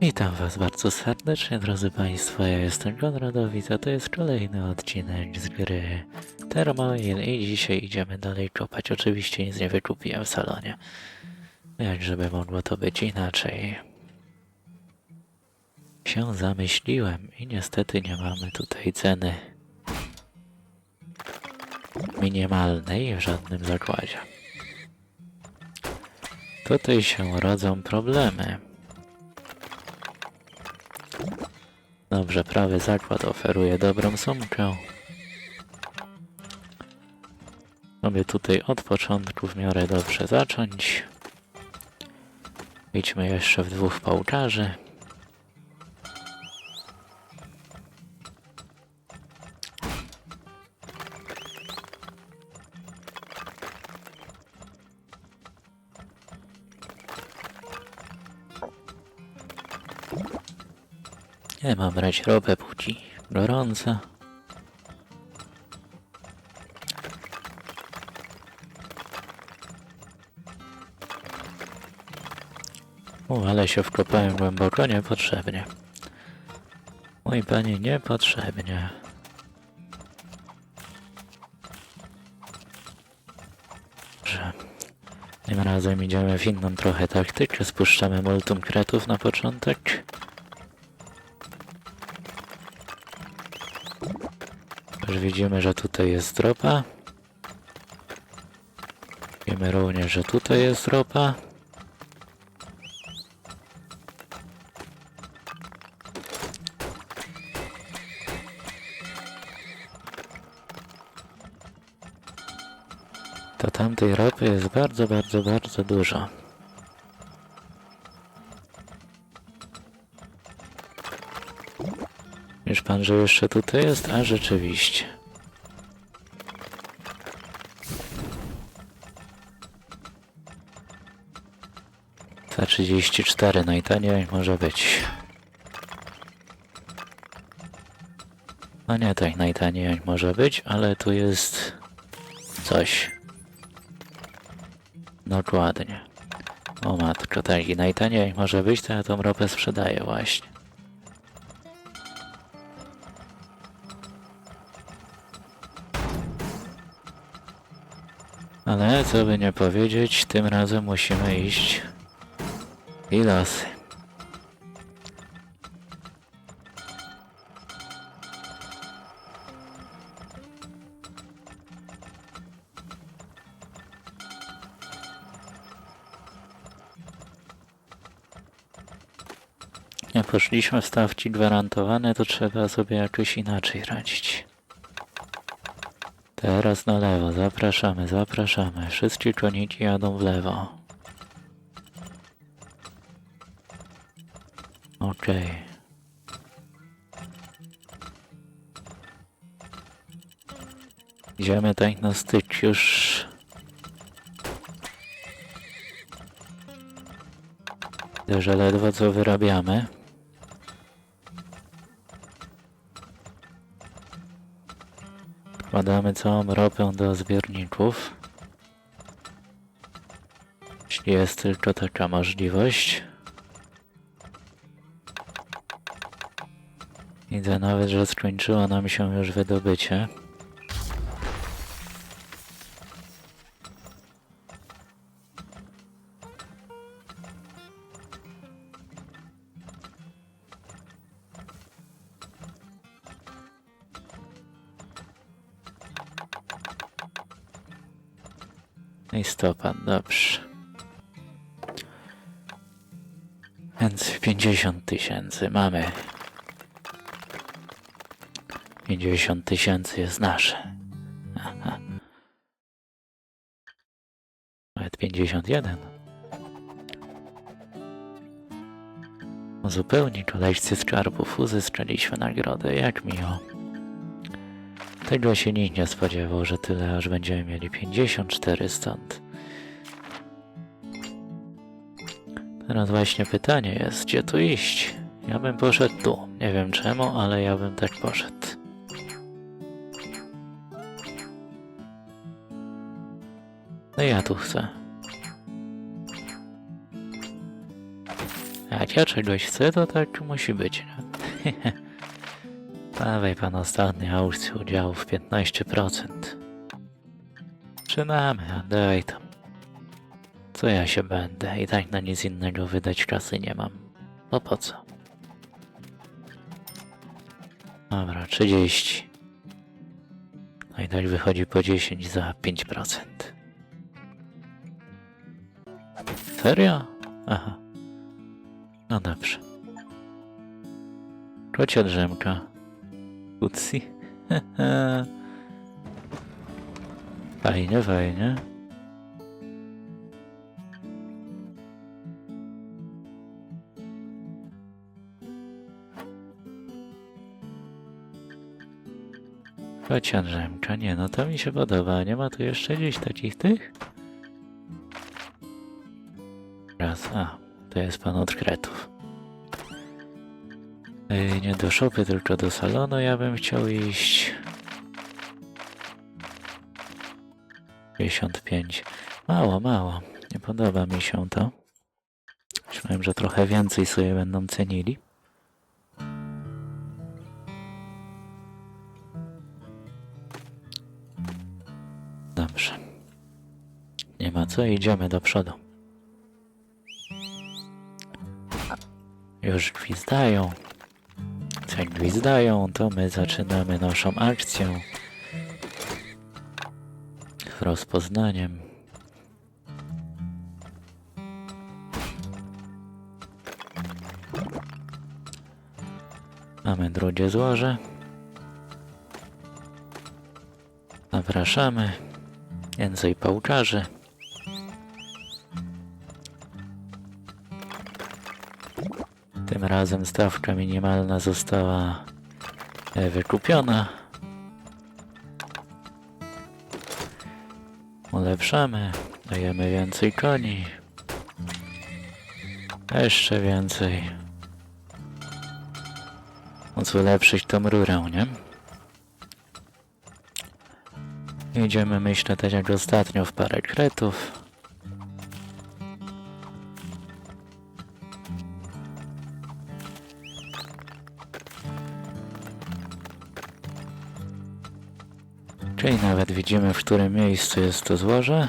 Witam Was bardzo serdecznie, drodzy Państwo. Ja jestem Konradowic, a to jest kolejny odcinek z gry Termoil i dzisiaj idziemy dalej kopać. Oczywiście nic nie wykupiłem w salonie. Jak żeby mogło to być inaczej? Się zamyśliłem i niestety nie mamy tutaj ceny minimalnej w żadnym zakładzie. Tutaj się rodzą problemy. Dobrze, prawy zakład oferuje dobrą sumkę. Sobie tutaj od początku w miarę dobrze zacząć. Idźmy jeszcze w dwóch pałkarzy. Nie mam brać ropę płci. Gorąca. U, ale się wkopałem głęboko, niepotrzebnie. Mój panie, niepotrzebnie. Dobrze. Tym razem idziemy w inną trochę taktykę. Spuszczamy multum kretów na początek. Widzimy, że tutaj jest dropa. Wiemy również, że tutaj jest dropa. To tamtej ropy jest bardzo, bardzo, bardzo dużo. Pan, że jeszcze tutaj jest? A rzeczywiście. Za 34 najtaniej może być. No nie tak najtaniej może być, ale tu jest coś. Dokładnie. O matko, tak i najtaniej może być, to ja tą ropę sprzedaję właśnie. Ale co by nie powiedzieć, tym razem musimy iść i losy. Nie poszliśmy w stawki gwarantowane, to trzeba sobie jakoś inaczej radzić. Teraz na lewo, zapraszamy, zapraszamy. Wszystkie koniki jadą w lewo. Okej. Idziemy tak na styk już. Widzę, że ledwo co wyrabiamy. Wkładamy całą ropę do zbiorników. Jeśli jest tylko taka możliwość. Widzę nawet, że skończyło nam się już wydobycie. Listopad, dobrze. Więc 50 tysięcy mamy. 50 tysięcy jest nasze. Aha. Nawet 51. Zupełnie koleżcy skarbów uzyskaliśmy nagrodę, jak miło. Tego się nikt nie spodziewał, że tyle aż będziemy mieli 54 stąd. Teraz właśnie pytanie jest, gdzie tu iść? Ja bym poszedł tu. Nie wiem czemu, ale ja bym tak poszedł. No ja tu chcę. Jak ja czegoś chcę, to tak musi być. Dawaj pan ostatniej aukcji udziałów 15%. Przynamy, a daj tam. Co ja się będę? I tak na nic innego wydać kasy nie mam. No po co? Dobra, 30. No i tak wychodzi po 10 za 5%. Serio? Aha. No dobrze. Kocia drzemka. Utsi. fajnie, fajnie. Kocia drzemka, nie no to mi się podoba. Nie ma tu jeszcze gdzieś takich tych? Raz, a, to jest pan od kretów. Ej, nie do szopy, tylko do salonu ja bym chciał iść. 55. Mało, mało. Nie podoba mi się to. Myślałem, że trochę więcej sobie będą cenili. Idziemy do przodu. Już gwizdają. Jak gwizdają, to my zaczynamy naszą akcję. Rozpoznaniem. Mamy drugie złoże. Zapraszamy. Więcej pałkarzy. Tym razem stawka minimalna została e, wykupiona. Ulepszamy, dajemy więcej koni. Jeszcze więcej. Móc ulepszyć tą rurę, nie? Idziemy, myślę, tak jak ostatnio w parę kretów. Czyli nawet widzimy, w którym miejscu jest to złoże.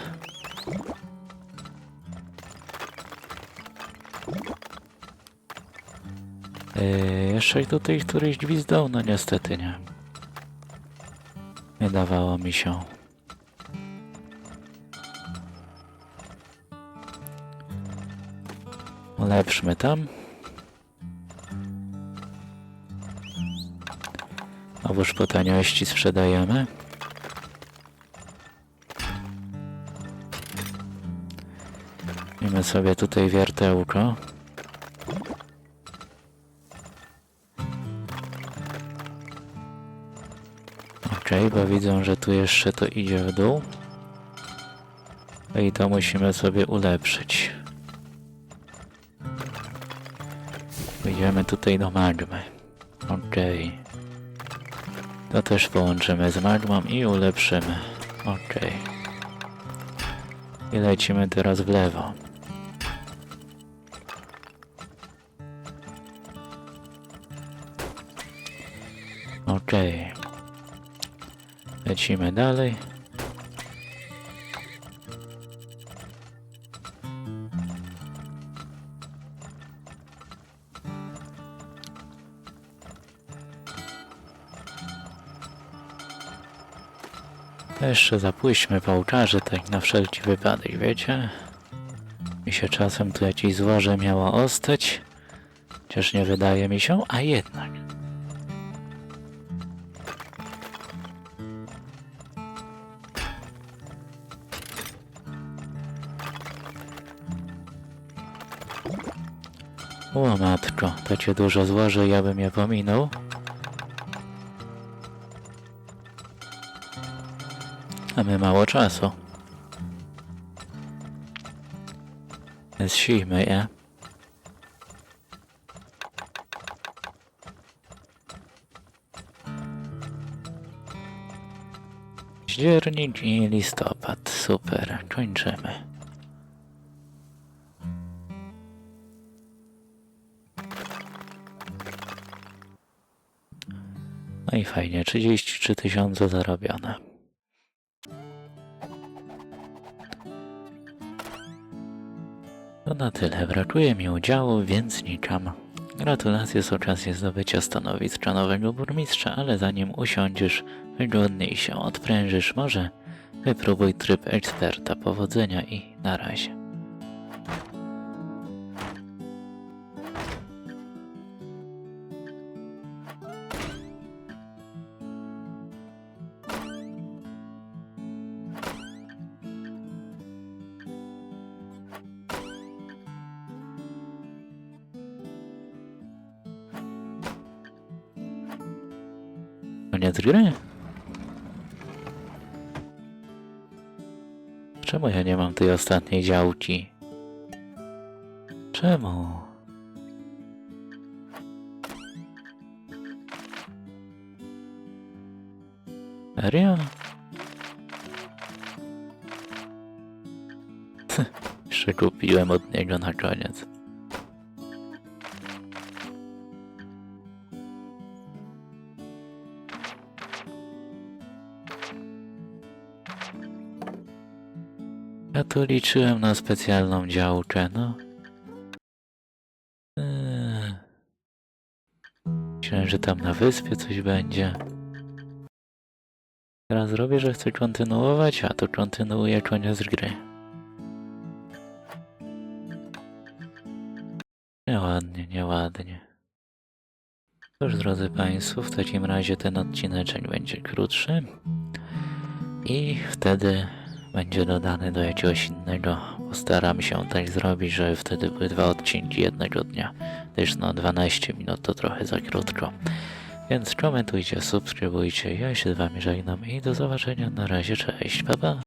Yy, jeszcze tutaj któryś gwizdał? No niestety nie. Nie dawało mi się. Ulepszmy tam. Otóż po taniości sprzedajemy. Mamy sobie tutaj wiertełko. Okej, bo widzą, że tu jeszcze to idzie w dół. No I to musimy sobie ulepszyć. Idziemy tutaj do magmy. Okej. To też połączymy z magmą i ulepszymy. Okej. I lecimy teraz w lewo. Okej. Lecimy dalej. Jeszcze zapuśćmy pałkarzy, tak na wszelki wypadek, wiecie? Mi się czasem tu jakieś złoże miało ostać. Chociaż nie wydaje mi się, a jednak. O matko, takie dużo złoże, ja bym je pominął. Mamy mało czasu. Więc siejmy je. Październik i listopad. Super, kończymy. No i fajnie, 33 tysiące zarobione. To na tyle. Brakuje mi udziału, więc nikam. Gratulacje z okazji zdobycia stanowiska nowego burmistrza, ale zanim usiądziesz, wygodniej się odprężysz, może wypróbuj tryb eksperta. Powodzenia i na razie. Koniec gry? Czemu ja nie mam tej ostatniej działki? Czemu? Serio? Jeszcze kupiłem od niego na koniec. Ja tu liczyłem na specjalną działkę, no. Eee. Myślałem, że tam na wyspie coś będzie. Teraz robię, że chcę kontynuować, a to kontynuuję koniec gry. Nieładnie, nieładnie. Cóż, drodzy Państwo, w takim razie ten odcineczek będzie krótszy. I wtedy będzie dodany do jakiegoś innego. Postaram się tak zrobić, żeby wtedy były dwa odcinki jednego dnia. Gdyż no 12 minut to trochę za krótko. Więc komentujcie, subskrybujcie. Ja się z Wami żegnam i do zobaczenia. Na razie, cześć, pa pa.